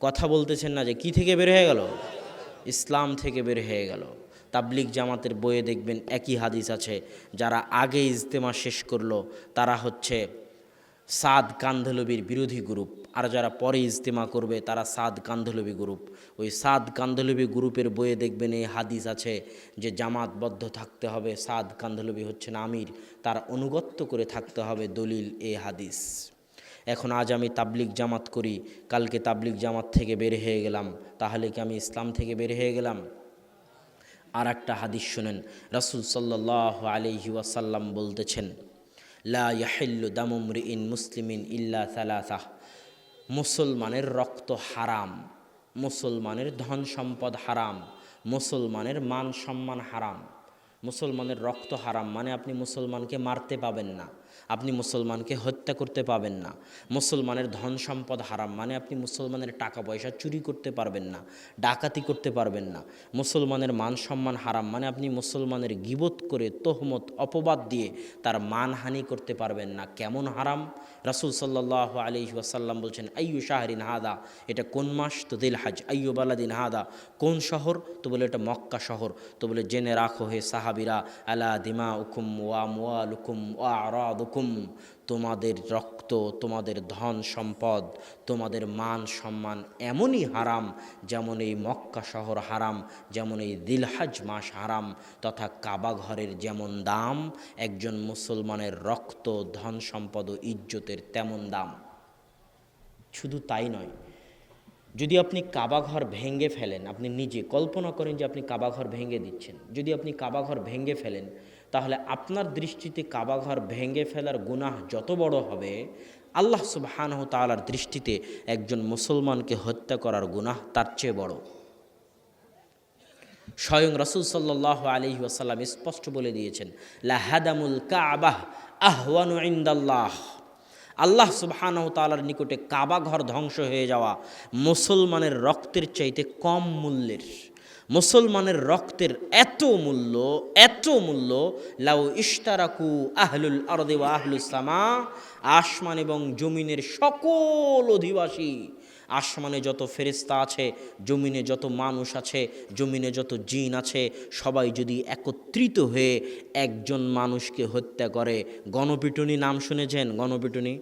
কথা বলতেছেন না যে কি থেকে বের হয়ে গেল? ইসলাম থেকে বের হয়ে গেল। তাবলিক জামাতের বইয়ে দেখবেন একই হাদিস আছে, যারা আগে ইজতেমা শেষ করল, তারা হচ্ছে সাদ কান্ধলবির বিরোধী গ্রুপ, আর যারা পরে ইজতেমা করবে, তারা সাদ কান্ধলবি গ্রুপ। ওই সাদ কান্ধলবি গ্রুপের বইয়ে দেখবেন এই হাদিস আছে যে জামাতবদ্ধ থাকতে হবে, সাদ কান্ধলবি হচ্ছেন আমির, তার অনুগত্য করে থাকতে হবে দলিল এ হাদিস। এখন আজ আমি তাবলিক জামাত করি, কালকে তাবলিক জামাত থেকে বের হয়ে গেলাম, তাহলে কি আমি ইসলাম থেকে বের হয়ে গেলাম? আর একটা হাদিস শুনেন, রাসুল সাল্লাহ আলহি ওয়াসাল্লাম বলতেছেন, লা ইয়াহিল্লু দামুমরি ইন মুসলিমিন ইল্লা সালাসাহ। মুসলমানের রক্ত হারাম, মুসলমানের ধন সম্পদ হারাম, মুসলমানের মান সম্মান হারাম। মুসলমানের রক্ত হারাম মানে আপনি মুসলমানকে মারতে পাবেন না। আপনি মুসলমানকে হত্যা করতে পাবেন না। মুসলমানের ধন সম্পদ হারাম মানে আপনি মুসলমানের টাকা পয়সা চুরি করতে পারবেন না, ডাকাতি করতে পারবেন না। মুসলমানের মান সম্মান হারাম মানে আপনি মুসলমানের গিবত করে তহমত, অপবাদ দিয়ে তার মানহানি করতে পারবেন না। কেমন হারাম? রাসুল সাল্লাহ আলি ওয়াসাল্লাম বলছেন, আইয়ু শাহরিন হাদা? এটা কোন মাস? তো দিল হাজ আইয়ু বালাদিন হাদা? কোন শহর? তো বলে এটা মক্কা শহর। তো বলে, জেনে রাখো হে সাহাবিরা, আলা দিমা উকুম ওয়া মোয়াল উকুম ওয়া আরাদ উকুম তোমাদের রক্ত, তোমাদের ধন সম্পদ, তোমাদের মান সম্মান এমনই হারাম যেমন এই মক্কা শহর হারাম, যেমন এই দিলহাজ মাস হারাম, তথা কাবা ঘরের যেমন দাম, একজন মুসলমানের রক্ত, ধন সম্পদ ও ইজ্জতের তেমন দাম। শুধু তাই নয় যদি আপনি কাবাঘর ভেঙে ফেলেন, আপনি নিজে কল্পনা করেন যে আপনি কাবাঘর ভেঙে দিচ্ছেন। যদি আপনি কাবাঘর ভেঙে ফেলেন, তাহলে আপনার দৃষ্টিতে কাবাঘর ভেঙে ফেলার গুনাহ যত বড় হবে, আল্লাহ সুবহানহ তালার দৃষ্টিতে একজন মুসলমানকে হত্যা করার গুনাহ তার চেয়ে বড়। স্বয়ং রসুল সাল্লাহ আলহি ওয়াসাল্লাম স্পষ্ট বলে দিয়েছেন লাহাদামুল কাবাহ আহওয়ানু ইন্দাল্লাহ। আল্লাহ সুবাহানহ তালার নিকটে কাবা ঘর ধ্বংস হয়ে যাওয়া মুসলমানের রক্তের চাইতে কম মূল্যের, মুসলমানের রক্তের এত মূল্য এত মূল্য, লাউ ইশতারাকু আহলুল আরদে ওয়া আহলুসামা আসমান এবং জমিনের সকল অধিবাসী আসমানে যত ফেরিস্তা আছে, জমিনে যত মানুষ আছে, জমিনে যত জিন আছে, সবাই যদি একত্রিত হয়ে একজন মানুষকে হত্যা করে, গণপিটুনি নাম শুনেছেন? গণপিটুনি?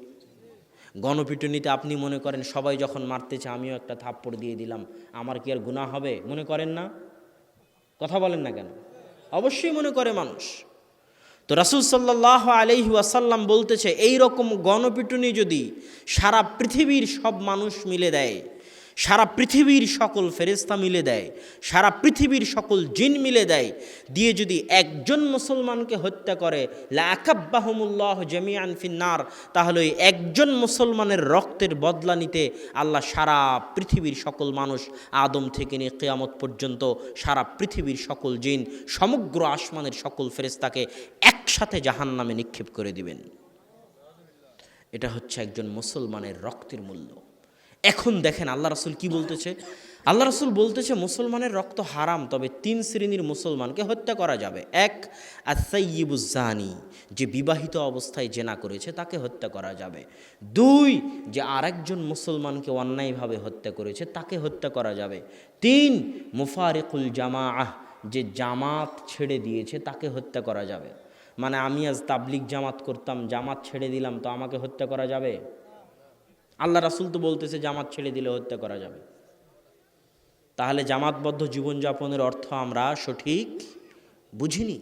গণপিটুনিতে আপনি মনে করেন সবাই যখন মারতে চায় আমিও একটা থাপ্পড় দিয়ে দিলাম, আমার কি আর গুণা হবে? মনে করেন না? কথা বলেন না কেন? অবশ্যই মনে করে মানুষ। তো রাসুল সাল্লাহ আলহি ওয়াসাল্লাম বলতেছে এই রকম গণপিটুনি যদি সারা পৃথিবীর সব মানুষ মিলে দেয় সারা পৃথিবীর সকল ফেরেস্তা মিলে দেয়, সারা পৃথিবীর সকল জিন মিলে দেয়। দিয়ে যদি একজন মুসলমানকে হত্যা করে লাকাব্বাহমুল্লাহ জামিয়ান ফিন্নার, তাহলে ওই একজন মুসলমানের রক্তের বদলা নিতে আল্লাহ সারা পৃথিবীর সকল মানুষ আদম থেকে নিয়ে কেয়ামত পর্যন্ত সারা পৃথিবীর সকল জিন, সমগ্র আসমানের সকল ফেরেস্তাকে একসাথে জাহান নামে নিক্ষেপ করে দিবেন। এটা হচ্ছে একজন মুসলমানের রক্তের মূল্য। এখন দেখেন আল্লাহ রাসুল কি বলতেছে? আল্লাহ রাসুল বলতেছে, মুসলমানের রক্ত হারাম, তবে তিন শ্রেণির মুসলমানকে হত্যা করা যাবে। এক আসাইবুজানি যে বিবাহিত অবস্থায় জেনা করেছে, তাকে হত্যা করা যাবে। দুই, যে আরেকজন মুসলমানকে অন্যায়ভাবে হত্যা করেছে, তাকে হত্যা করা যাবে। তিন, মুফারেকুল জামা আহ যে জামাত ছেড়ে দিয়েছে, তাকে হত্যা করা যাবে। মানে আমি আজ তাবলিক জামাত করতাম, জামাত ছেড়ে দিলাম, তো আমাকে হত্যা করা যাবে? আল্লাহ রাসুল তো বলতেছে, জামাত ছেড়ে দিলে হত্যা করা যাবে। তাহলে জামাতবদ্ধ জীবনযাপনের অর্থ আমরা সঠিক বুঝিনি।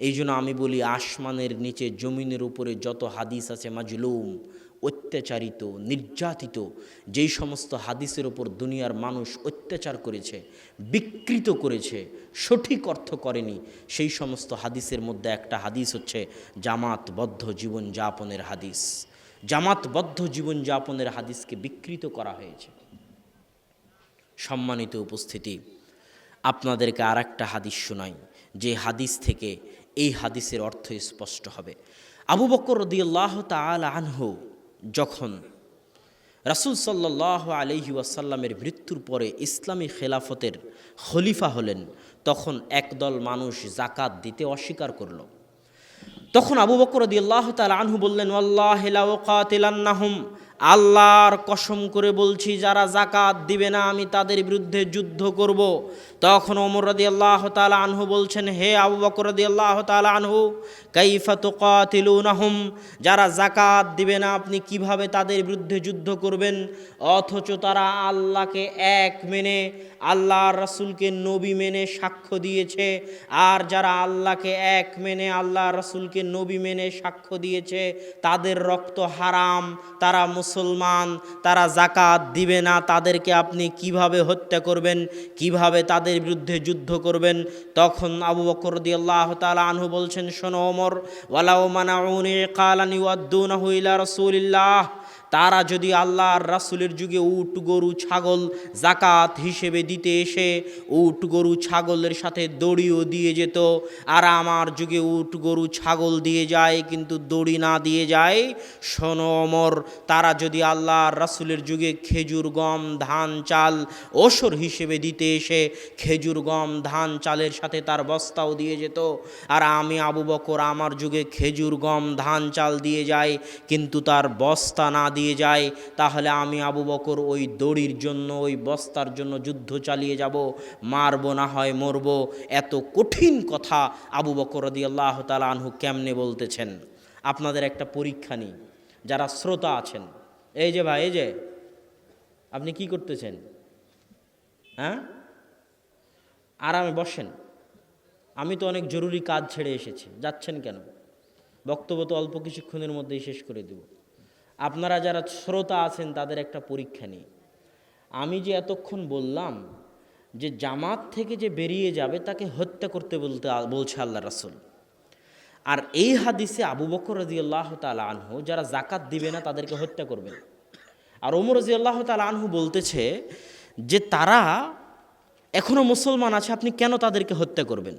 এই জন্য আমি বলি, আসমানের নিচে জমিনের উপরে যত হাদিস আছে, মাজলুম, অত্যাচারিত, নির্যাতিত, যেই সমস্ত হাদিসের ওপর দুনিয়ার মানুষ অত্যাচার করেছে, বিকৃত করেছে, সঠিক অর্থ করেনি, সেই সমস্ত হাদিসের মধ্যে একটা হাদিস হচ্ছে, জামাতবদ্ধ জীবনযাপনের হাদিস। জামাতবদ্ধ জীবনযাপনের হাদিসকে বিকৃত করা হয়েছে। সম্মানিত উপস্থিতি, আপনাদেরকে আর একটা হাদিস শোনাই, যে হাদিস থেকে এই হাদিসের অর্থ স্পষ্ট হবে। আবু বকর রদিয়াল্লাহ তাল আনহু যখন রাসুল সাল্লাহ আলহি ওয়াসাল্লামের মৃত্যুর পরে ইসলামী খেলাফতের খলিফা হলেন, তখন একদল মানুষ জাকাত দিতে অস্বীকার করল। তখন আবু বকর দি আল্লাহ তাল আনহু বললেন আল্লাহ কাতিলান্নাহুম আল্লাহর কসম করে বলছি, যারা জাকাত দিবে না, আমি তাদের বিরুদ্ধে যুদ্ধ করব। তখন ওমর রদি আল্লাহ তালা আনহু বলছেন, হে আবু বকর রদি আল্লাহ তালা আনহু, কাইফা তুকাতিলুনাহুম? যারা জাকাত দিবে না, আপনি কীভাবে তাদের বিরুদ্ধে যুদ্ধ করবেন? অথচ তারা আল্লাহকে এক মেনে আল্লাহর রাসূলকে নবী মেনে সাক্ষ্য দিয়েছে। আর যারা আল্লাহকে এক মেনে, আল্লাহ রাসূলকে নবী মেনে সাক্ষ্য দিয়েছে, তাদের রক্ত হারাম, তারা মুসলমান, তারা জাকাত দিবে না। তাদেরকে আপনি কীভাবে হত্যা করবেন, কীভাবে তাদের বিরুদ্ধে যুদ্ধ করবেন? তখন আবু বকর আল্লাহ তাআলা আনহু বলছেন, শোনো ওমর, ওয়ালাউ মানাউনি কালানি ওয়াদ্দুনাহু ইলা রাসূলিল্লাহ। তারা যদি আল্লাহর রাসূলের যুগে উট, গরু, ছাগল জাকাত হিসেবে দিতে এসে উট, গরু, ছাগলের সাথে দড়িও দিয়ে যেত, আর আমার যুগে উট, গরু, ছাগল দিয়ে যায়, কিন্তু দড়ি না দিয়ে যায়, শোনো অমর, তারা যদি আল্লাহর রাসূলের যুগে খেজুর, গম, ধান, চাল ওসর হিসেবে দিতে এসে খেজুর, গম, ধান, চালের সাথে তার বস্তাও দিয়ে যেত, আর আমি আবু বকর আমার যুগে খেজুর, গম, ধান, চাল দিয়ে যায়, কিন্তু তার বস্তা না দিয়ে যায়, তাহলে আমি আবু বকর ওই দড়ির জন্য, ওই বস্তার জন্য যুদ্ধ চালিয়ে যাব। মারব না হয়, মরব। এত কঠিন কথা আবু বকর রদি আল্লাহ তালা আনহু কেমনে বলতেছেন? আপনাদের একটা পরীক্ষা নিই, যারা শ্রোতা আছেন। এই যে ভাই, এই যে, আপনি কি করতেছেন? হ্যাঁ? আরামে বসেন। আমি তো অনেক জরুরি কাজ ছেড়ে এসেছি, যাচ্ছেন কেন? বক্তব্য তো অল্প কিছুক্ষণের মধ্যেই শেষ করে দেব। আপনারা যারা শ্রোতা আছেন, তাদের একটা পরীক্ষা নেই। আমি যে এতক্ষণ বললাম যে জামাত থেকে যে বেরিয়ে যাবে, তাকে হত্যা করতে বলতে, বলছে আল্লাহ রাসুল। আর এই হাদিসে আবু বকর রাজি আল্লাহ তালা আনহু, যারা জাকাত দিবে না, তাদেরকে হত্যা করবেন। আর ওমর রাজি আল্লাহ তালা আনহু বলতেছে যে, তারা এখনও মুসলমান আছে, আপনি কেন তাদেরকে হত্যা করবেন?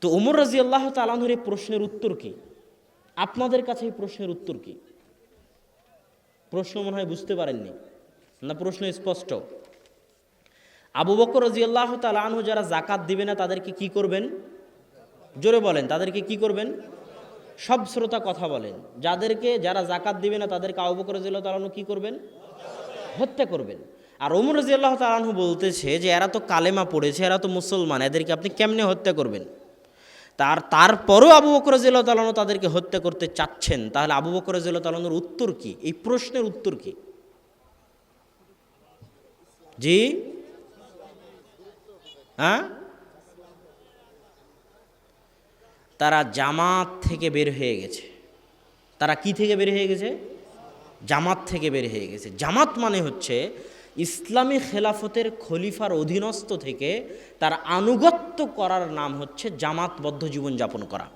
তো ওমর রাজি আল্লাহ তালানহুর এই প্রশ্নের উত্তর কি? আপনাদের কাছে এই প্রশ্নের উত্তর কি? প্রশ্ন মনে হয় বুঝতে পারেননি। না, প্রশ্ন স্পষ্ট। আবু বকর রাজি আল্লাহ তালানহু যারা জাকাত দিবে না, তাদেরকে কি করবেন? জোরে বলেন, তাদেরকে কি করবেন? সব শ্রোতা কথা বলেন। যাদেরকে, যারা জাকাত দিবে না, তাদেরকে আবু বকর রাজি আল্লাহ তালানহু কি করবেন? হত্যা করবেন। আর ওমর রাজি আল্লাহ তালানহু বলতেছে যে, এরা তো কালেমা পড়েছে, এরা তো মুসলমান, এদেরকে আপনি কেমনে হত্যা করবেন? তার, তারপরও আবু বকর জিল্লাহ তালানো তাদেরকে হত্যা করতে চাচ্ছেন। তাহলে আবু বকর জিল্লাহ তালানোর উত্তর কি? এই প্রশ্নের উত্তর কি? জি? হ্যাঁ? তারা জামাত থেকে বের হয়ে গেছে। তারা কি থেকে বের হয়ে গেছে? জামাত থেকে বের হয়ে গেছে। জামাত মানে হচ্ছে ইসলামী খেলাফতের খলিফার অধীনস্থ থেকে তার আনুগত্য করার নাম হচ্ছে জামাতবদ্ধ জীবনযাপন করা।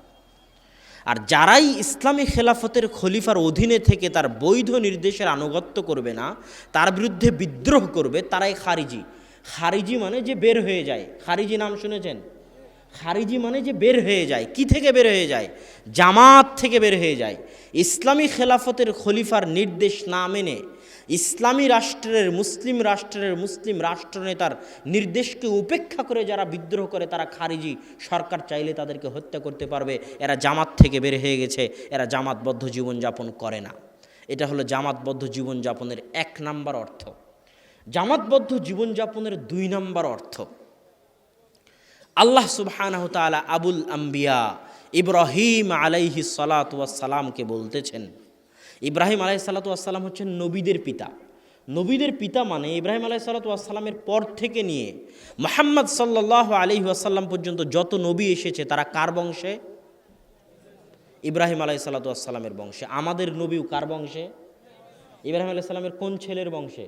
আর যারাই ইসলামী খেলাফতের খলিফার অধীনে থেকে তার বৈধ নির্দেশের আনুগত্য করবে না, তার বিরুদ্ধে বিদ্রোহ করবে, তারাই খারিজি। খারিজি মানে যে বের হয়ে যায়। খারিজি নাম শুনেছেন? খারিজি মানে যে বের হয়ে যায়। কি থেকে বের হয়ে যায়? জামাত থেকে বের হয়ে যায়। ইসলামী খেলাফতের খলিফার নির্দেশ না মেনে ইসলামী রাষ্ট্রের, মুসলিম রাষ্ট্রের, মুসলিম রাষ্ট্রনেতার নির্দেশকে উপেক্ষা করে যারা বিদ্রোহ করে, তারা খারিজি সরকার চাইলে তাদেরকে হত্যা করতে পারবে। এরা জামাত থেকে বের হয়ে গেছে। এরা জামাতবদ্ধ জীবনযাপন করে না। এটা হলো জামাতবদ্ধ জীবনযাপনের এক নাম্বার অর্থ। জামাতবদ্ধ জীবনযাপনের দুই নাম্বার অর্থ। আল্লাহ সুবহানাহু আবুল আম্বিয়া ইব্রাহিম আলাইহি সালামকে বলতেছেন ইব্রাহিম আলাই সাল্লাতাম হচ্ছেন নবীদের পিতা। নবীদের পিতা মানে ইব্রাহিম আলাই সাল্লাতামের পর থেকে নিয়ে মোহাম্মদ সাল্লাহ আলি আসাল্লাম পর্যন্ত যত নবী এসেছে, তারা কার বংশে? ইব্রাহিম আলাই সাল্লাতামের বংশে। আমাদের নবীও কার বংশে? ইব্রাহিম আলাই সাল্লামের কোন ছেলের বংশে?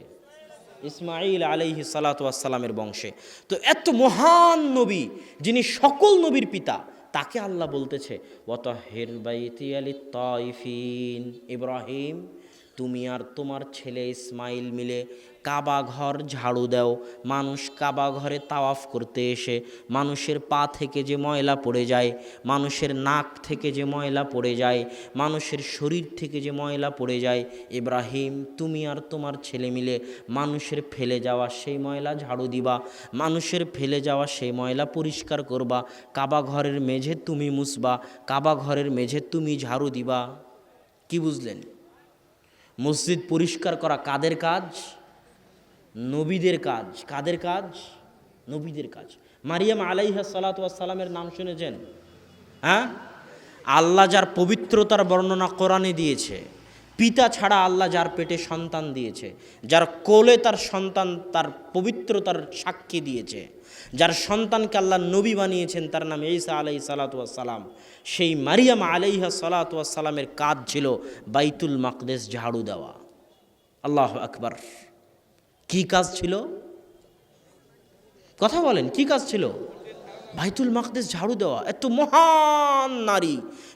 ইসমাইল আলাইহি সালাতামের বংশে। তো এত মহান নবী, যিনি সকল নবীর পিতা তাকে আল্লাহ বলতেছে অত হের আলি তয়ফিন ইব্রাহিম তুমি আর তোমার ছেলে ইসমাইল মিলে কাবা ঘর ঝাড়ু দাও। মানুষ কাবা ঘরে তাওয়াফ করতে এসে, মানুষের পা থেকে যে ময়লা পড়ে যায়, মানুষের নাক থেকে যে ময়লা পড়ে যায়, মানুষের শরীর থেকে যে ময়লা পড়ে যায়, ইব্রাহিম, তুমি আর তোমার ছেলে মিলে মানুষের ফেলে যাওয়া সেই ময়লা ঝাড়ু দিবা, মানুষের ফেলে যাওয়া সেই ময়লা পরিষ্কার করবা কাবা ঘরের মেঝে তুমি মুসবা কাবা ঘরের মেঝে তুমি ঝাড়ু দিবা। কি বুঝলেন? মসজিদ পরিষ্কার করা কাদের কাজ? নবীদের কাজ। কাদের কাজ? নবীদের কাজ। মারিয়াম আলাইহা সালাতামের নাম শুনেছেন? হ্যাঁ? আল্লাহ যার পবিত্রতার বর্ণনা কোরআনে দিয়েছে, পিতা ছাড়া আল্লাহ যার পেটে সন্তান দিয়েছে, যার কোলে তার সন্তান তার পবিত্রতার সাক্ষী দিয়েছে, যার সন্তানকে আল্লাহ নবী বানিয়েছেন তার নাম ঈসা আলাই সালাতাম সেই মারিয়াম আলাইহা সালাতামের কাজ ছিল বাইতুল মাকদেশ ঝাড়ু দেওয়া। আল্লাহ আকবার। কি কাজ ছিল? কথা বলেন, কি কাজ ছিল? বাইতুল মাকদেশ ঝাড়ু দেওয়া। এত মহান নারী,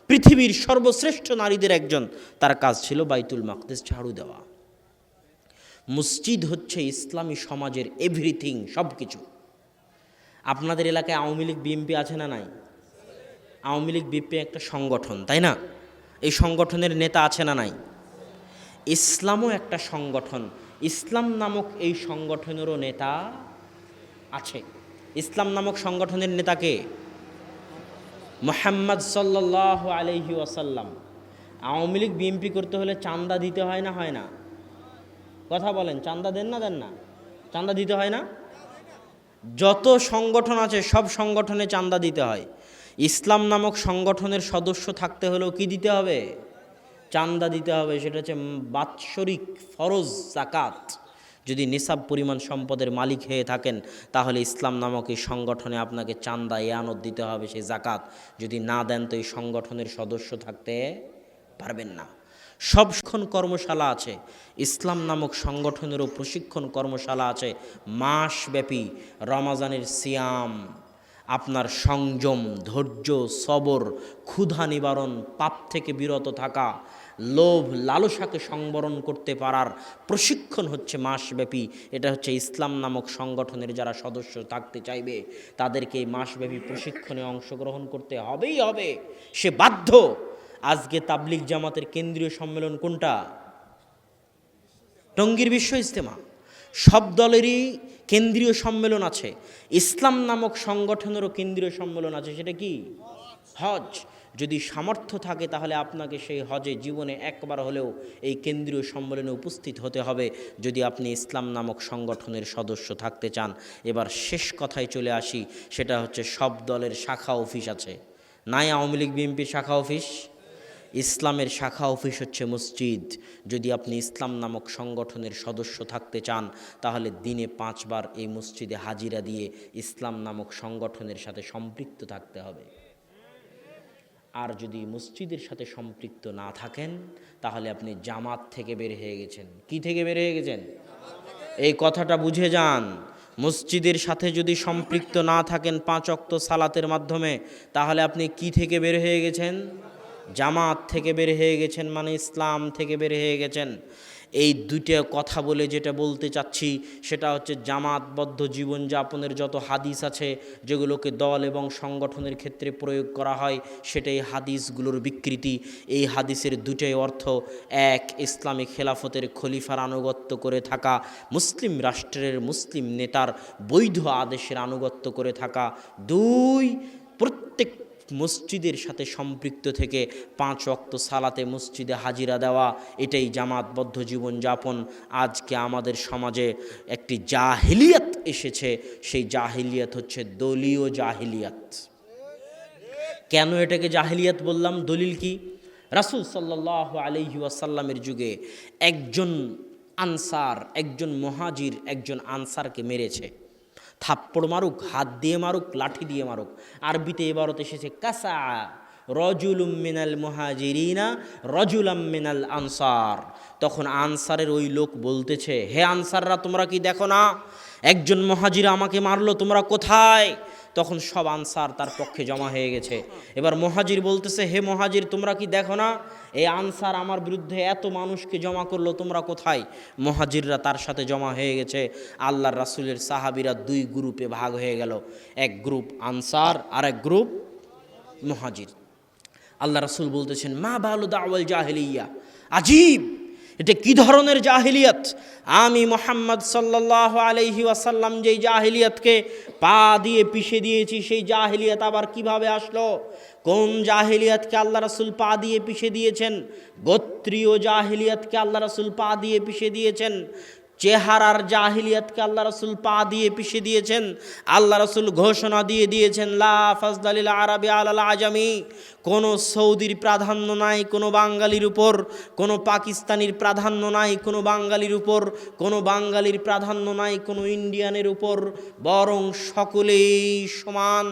পৃথিবীর সর্বশ্রেষ্ঠ নারীদের একজন। তার কাজ ছিল বাইতুল মাকদেশ ঝাড়ু দেওয়া। মসজিদ হচ্ছে ইসলামী সমাজের এভরিথিং সব কিছু আপনাদের এলাকায় আওয়ামী লীগ, বিএনপি আছে না নাই? আওয়ামী লীগ, বিএনপি একটা সংগঠন, তাই না? এই সংগঠনের নেতা আছে না নাই? ইসলামও একটা সংগঠন। ইসলাম নামক এই সংগঠনেরও নেতা আছে। ইসলাম নামক সংগঠনের নেতাকে মোহাম্মদ সাল্লাহ আলহি ওয়াসাল্লাম। আওয়ামী লীগ বিএমপি করতে হলে চান্দা দিতে হয় না হয় না? কথা বলেন চান্দা দেন না দেন না? চান্দা দিতে হয় না? যত সংগঠন আছে, সব সংগঠনে চান্দা দিতে হয়। ইসলাম নামক সংগঠনের সদস্য থাকতে হলেও কি দিতে হবে? চান্দা দিতে হবে, সেটা হচ্ছে বাৎসরিক ফরজ জাকাত যদি নিসাব পরিমাণ সম্পদের মালিক হয়ে থাকেন, তাহলে ইসলাম নামক এই সংগঠনে আপনাকে চান্দা, এয়ানত দিতে হবে সেই জাকাত যদি না দেন, তো এই সংগঠনের সদস্য থাকতে পারবেন না। সবক্ষণ কর্মশালা আছে, ইসলাম নামক সংগঠনেরও প্রশিক্ষণ কর্মশালা আছে, মাসব্যাপী রমাজানের সিয়াম, আপনার সংযম, ধৈর্য, সবর, ক্ষুধা নিবারণ, পাপ থেকে বিরত থাকা লোভ, লালসাকে সংবরণ করতে পারার প্রশিক্ষণ হচ্ছে মাসব্যাপী। এটা হচ্ছে ইসলাম নামক সংগঠনের যারা সদস্য থাকতে চাইবে, তাদেরকে এই মাসব্যাপী প্রশিক্ষণে অংশগ্রহণ করতে হবেই হবে। সে বাধ্য। আজকে তাবলিক জামাতের কেন্দ্রীয় সম্মেলন কোনটা? টঙ্গীর বিশ্ব ইজতেমা। সব দলেরই কেন্দ্রীয় সম্মেলন আছে। ইসলাম নামক সংগঠনেরও কেন্দ্রীয় সম্মেলন আছে, সেটা কি? হজ। যদি সামর্থ্য থাকে তাহলে আপনাকে সেই হজে জীবনে একবার হলেও এই কেন্দ্রীয় সম্মেলনে উপস্থিত হতে হবে। যদি আপনি ইসলাম নামক সংগঠনের সদস্য থাকতে চান, এবার শেষ কথায় চলে আসি, সেটা হচ্ছে সব দলের শাখা অফিস আছে। নাই আওয়ামী লীগ বিএনপির শাখা অফিস? ইসলামের শাখা অফিস হচ্ছে মসজিদ। যদি আপনি ইসলাম নামক সংগঠনের সদস্য থাকতে চান, তাহলে দিনে পাঁচবার এই মসজিদে হাজিরা দিয়ে ইসলাম নামক সংগঠনের সাথে সম্পৃক্ত থাকতে হবে। আর যদি মসজিদের সাথে সম্পৃক্ত না থাকেন, তাহলে আপনি জামাত থেকে বের হয়ে গেছেন। কি থেকে বের হয়ে গেছেন? এই কথাটা বুঝে যান। মসজিদের সাথে যদি সম্পৃক্ত না থাকেন পাঁচ অক্ত সালাতের মাধ্যমে, তাহলে আপনি কি থেকে বের হয়ে গেছেন? জামাত থেকে বের হয়ে গেছেন মানে ইসলাম থেকে বের হয়ে গেছেন। এই দুইটা কথা বলে যেটা বলতে চাচ্ছি, সেটা হচ্ছে জামাতবদ্ধ জীবনযাপনের যত হাদিস আছে, যেগুলোকে দল এবং সংগঠনের ক্ষেত্রে প্রয়োগ করা হয়, সেটাই হাদিসগুলোর বিকৃতি। এই হাদিসের দুটাই অর্থ, এক, ইসলামী খেলাফতের খলিফার আনুগত্য করে থাকা, মুসলিম রাষ্ট্রের মুসলিম নেতার বৈধ আদেশের আনুগত্য করে থাকা। দুই, প্রত্যেক মসজিদের সাথে সম্পৃক্ত থেকে পাঁচ অক্ত সালাতে মসজিদে হাজিরা দেওয়া, এটাই জামাতবদ্ধ জীবনযাপন। আজকে আমাদের সমাজে একটি জাহিলিয়াত এসেছে, সেই জাহিলিয়াত হচ্ছে দলীয় জাহিলিয়াত। কেন এটাকে জাহিলিয়াত বললাম? দলিল কি? রাসুল সাল্লাহ আলহি ওয়াসাল্লামের যুগে একজন আনসার, একজন মহাজির, একজন আনসারকে মেরেছে। থাপ্পড় মারুক, হাত দিয়ে মারুক, লাঠি দিয়ে মারুক। আরবিতে এবারত এসেছে, কাসা রজুলুম মিনাল মুহাজিরিনা, রজুলাম মিনাল আনসার। তখন আনসারের ওই লোক বলতেছে, হে আনসাররা, তোমরা কি দেখো না? একজন মহাজিরা আমাকে মারলো, তোমরা কোথায়? তখন সব আনসার তার পক্ষে জমা হয়ে গেছে। এবার মহাজির বলতেছে, হে মহাজির, তোমরা কি দেখো না? এই আনসার আমার বিরুদ্ধে এত মানুষকে জমা করল, তোমরা কোথায়? মহাজিররা তার সাথে জমা হয়ে গেছে। আল্লাহর রাসুলের সাহাবিরা দুই গ্রুপে ভাগ হয়ে গেল। এক গ্রুপ আনসার আর এক গ্রুপ মহাজির। আল্লাহ রাসুল বলতেছেন, মা বালু দাওয়াল জাহেলিয়া, আজীব! এটা কি ধরনের জাহিলিয়াত? আমি মোহাম্মদ সাল্লাহ আলহি ওয়াসাল্লাম যেই জাহিলিয়াতকে পা দিয়ে পিষে দিয়েছি, সেই জাহিলিয়াত আবার কীভাবে আসলো? কোন জাহিলিয়াতকে আল্লাহ রাসুল পা দিয়ে পিষে দিয়েছেন? গোত্রীয় জাহিলিয়াতকে আল্লাহ রাসুল পা দিয়ে পিষে দিয়েছেন। চেহারার জাহিলিয়াতকে আল্লাহ রসুল পা দিয়ে পিষে দিয়েছেন, আল্লাহ রসুল ঘোষণা দিয়ে দিয়েছেন, লা ফজদালিল আরবি আলাল আজামি। কোনো সৌদির প্রাধান্য নাই, কোনো বাঙালির উপর, কোনো পাকিস্তানির প্রাধান্য নাই, কোনো বাঙালির উপর, কোনো বাঙালির প্রাধান্য নাই, কোনো ইন্ডিয়ানের উপর। বরং সকলেই সমান।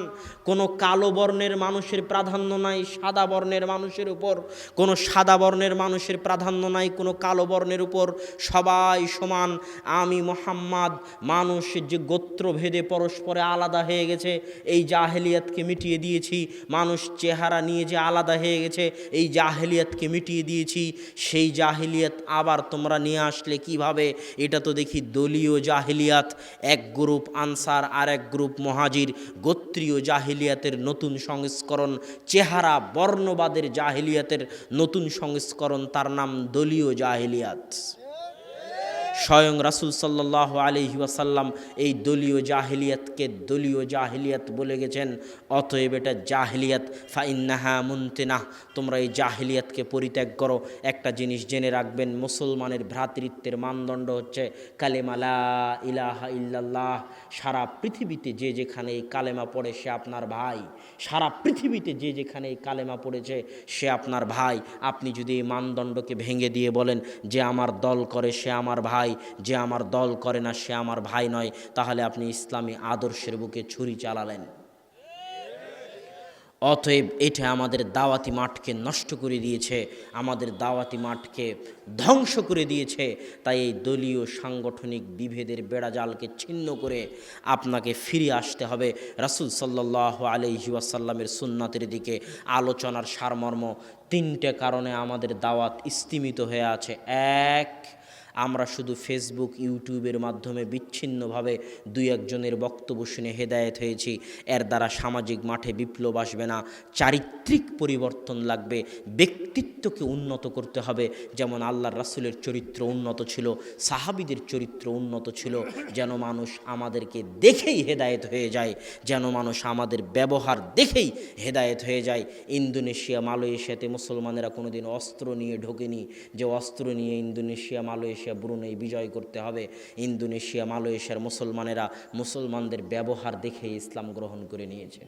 কোনো কালো বর্ণের মানুষের প্রাধান্য নাই, সাদা বর্ণের মানুষের উপর। কোনো সাদা বর্ণের মানুষের প্রাধান্য নাই, কোনো কালো বর্ণের উপর। সবাই সমান। আমি মোহাম্মদ মানুষের যে গোত্রভেদে পরস্পরে আলাদা হয়ে গেছে, এই জাহেলিয়াতকে মিটিয়ে দিয়েছি। মানুষ চেহারা নিয়ে যে আলাদা হয়ে গেছে, এই জাহেলিয়াতকে মিটিয়ে দিয়েছি। সেই জাহেলিয়াত আবার তোমরা নিয়ে আসলে কীভাবে? এটা তো দেখি দলীয় জাহেলিয়াত, এক গ্রুপ আনসার আর এক গ্রুপ মহাজির। গোত্রীয় জাহেলিয়াতের নতুন সংস্করণ, চেহারা বর্ণবাদের জাহেলিয়াতের নতুন সংস্করণ, তার নাম দলীয় জাহিলিয়াত। স্বয়ং রাসুল সাল্লাহ আলহি ওয়াসাল্লাম এই দলীয় জাহিলিয়াতকে দলীয় জাহিলিয়াত বলে গেছেন। অতএব এটা জাহিলিয়াত, ফাইন্নাহা মুন্তেনাহ তোমরা এই জাহিলিয়াতকে পরিত্যাগ করো। একটা জিনিস জেনে রাখবেন, মুসলমানের ভ্রাতৃত্বের মানদণ্ড হচ্ছে কালেমালা ইলাহা ইল্লাল্লাহ। সারা পৃথিবীতে যে যেখানে এই কালেমা পড়ে সে আপনার ভাই। সারা পৃথিবীতে যে যেখানে এই কালেমা পড়েছে সে আপনার ভাই। আপনি যদি এই মানদণ্ডকে ভেঙে দিয়ে বলেন যে আমার দল করে সে আমার ভাই যে আমার দল করে না, সে আমার ভাই নয়। তাহলে আপনি ইসলামী আদর্শের বুকে ছুরি চালালেন। অতএব এটা আমাদের দাওয়াতি মাঠকে নষ্ট করে দিয়েছে, আমাদের দাওয়াতি মাঠকে ধ্বংস করে দিয়েছে। তাই এই দলীয় সাংগঠনিক বিভেদের বেড়াজালকে ছিন্ন করে আপনাকে ফিরে আসতে হবে। রাসুল সাল্লাহ আলহি ওয়াসাল্লামের সুন্নাতের দিকে আলোচনার সারমর্ম তিনটে কারণে আমাদের দাওয়াত স্তিমিত হয়ে আছে। এক আমরা শুধু ফেসবুক ইউটিউবের মাধ্যমে বিচ্ছিন্নভাবে দুই একজনের বক্তব্য শুনে হেদায়েত হয়েছি। এর দ্বারা সামাজিক মাঠে বিপ্লব আসবে না, চারিত্রিক পরিবর্তন লাগবে, ব্যক্তিত্বকে উন্নত করতে হবে। যেমন আল্লাহর রাসুলের চরিত্র উন্নত ছিল, সাহাবিদের চরিত্র উন্নত ছিল, যেন মানুষ আমাদেরকে দেখেই হেদায়েত হয়ে যায়, যেন মানুষ আমাদের ব্যবহার দেখেই হেদায়েত হয়ে যায়। ইন্দোনেশিয়া, মালয়েশিয়াতে মুসলমানেরা কোনোদিন অস্ত্র নিয়ে ঢোকেনি। যে অস্ত্র নিয়ে ইন্দোনেশিয়া, মালয়েশিয়া মালয়েশিয়া ব্রুনেই বিজয় করতে হবে। ইন্দোনেশিয়া, মালয়েশিয়ার মুসলমানেরা মুসলমানদের ব্যবহার দেখে ইসলাম গ্রহণ করে নিয়েছে।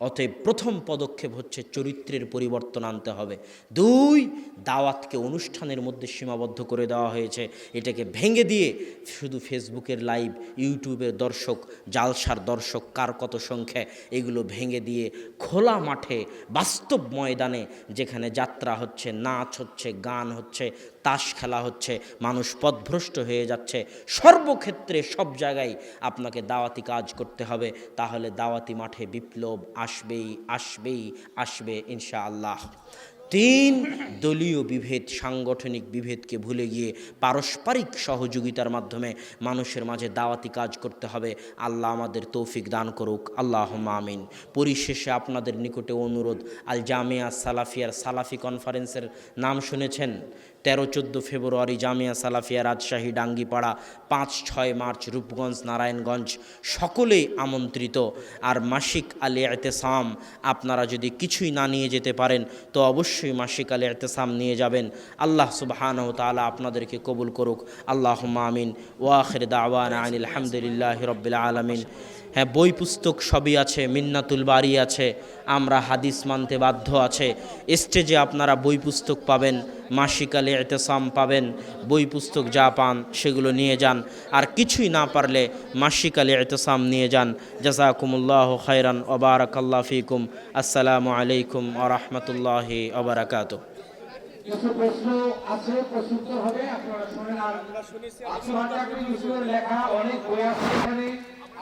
অতএব প্রথম পদক্ষেপ হচ্ছে চরিত্রের পরিবর্তন আনতে হবে। দুই, দাওয়াতকে অনুষ্ঠানের মধ্যে সীমাবদ্ধ করে দেওয়া হয়েছে। এটাকে ভেঙে দিয়ে শুধু ফেসবুকের লাইভ, ইউটিউবের দর্শক, জালসার দর্শক, কার কত সংখ্যা, এগুলো ভেঙে দিয়ে খোলা মাঠে বাস্তব ময়দানে যেখানে যাত্রা হচ্ছে, নাচ হচ্ছে, গান হচ্ছে তাস খেলা হচ্ছে, মানুষ পথভ্রষ্ট হয়ে যাচ্ছে। সর্বক্ষেত্রে সব জায়গায় আপনাকে দাওয়াতি কাজ করতে হবে, তাহলে দাওয়াতি মাঠে বিপ্লব আসবেই আসবেই, আসবে ইনশা আল্লাহ তিন দলীয় বিভেদ, সাংগঠনিক বিভেদকে ভুলে গিয়ে পারস্পরিক সহযোগিতার মাধ্যমে মানুষের মাঝে দাওয়াতি কাজ করতে হবে। আল্লাহ আমাদের তৌফিক দান করুক। আল্লাহ আমিন। পরিশেষে আপনাদের নিকটে অনুরোধ আল জামিয়া সালাফিয়ার সালাফি কনফারেন্সের নাম শুনেছেন? তেরো, চোদ্দ ফেব্রুয়ারি জামিয়া সালাফিয়া রাজশাহী, ডাঙ্গিপাড়া, পাঁচ, ছয় মার্চ রূপগঞ্জ, নারায়ণগঞ্জ সকলেই আমন্ত্রিত। আর মাসিক আলী এতেসাম আপনারা যদি কিছুই না নিয়ে যেতে পারেন, তো অবশ্যই মাসিক আলী এতেসাম নিয়ে যাবেন। আল্লাহ সুবাহান তালা আপনাদেরকে কবুল করুক। আল্লাহ আমিন। ওয়াখির দাওয়ান আনিল আলহামদুলিল্লাহ রবিল আলমিন। হ্যাঁ বই পুস্তক সবই আছে, মিন্নাতুল বাড়ি আছে। আমরা হাদিস মানতে বাধ্য আছে। স্টেজে আপনারা বই পুস্তক পাবেন। মাসিকালে এতেসাম পাবেন, বই পুস্তক যা পান সেগুলো নিয়ে যান। আর কিছুই না পারলে মাসিকালে এতেসাম নিয়ে যান। জাজাকুমুল্লাহ খাইরান ওবারাকাল্লা ফিকুম। আসসালামু আলাইকুম আ রহমতুল্লাহি ওবরাকাত কিছু প্রশ্ন আছে হবে, আপনারা আর ইউসুফের লেখা, অনেক বই আছে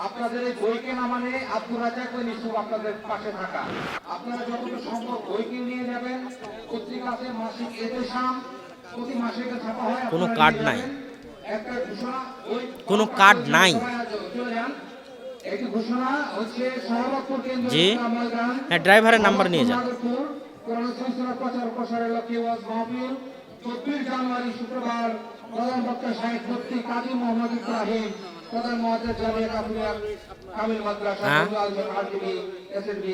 আপনাদের এই বই কেনা মানে আব্দুল রাজাক ইউসুফ আপনাদের পাশে থাকা। আপনারা যতটুকু সম্ভব বই কিনে নিয়ে যাবেন। পত্রিকা আছে মাসিক এতে শাম। প্রতি মাসে এটা ছাপা হয় কোনো কার্ড নাই। একটা ঘোষণা ওই কোনো কার্ড নাই। একটি ঘোষণা হচ্ছে সহবতপুর কেন্দ্র জি। হ্যাঁ ড্রাইভারের নাম্বার নিয়ে যান। কোরআন শরীফের প্রচার প্রসারের লক্ষ্যে ওয়াজ মাহফিল। চব্বিশ জানুয়ারি শুক্রবার প্রধান বক্তা সাহেব মুফতি কাজী মোহাম্মদ ইব্রাহিম। প্রধান মহাদেব জামিয়া কামিল মাদ্রাসা হ্যাঁ? আল এসএনবি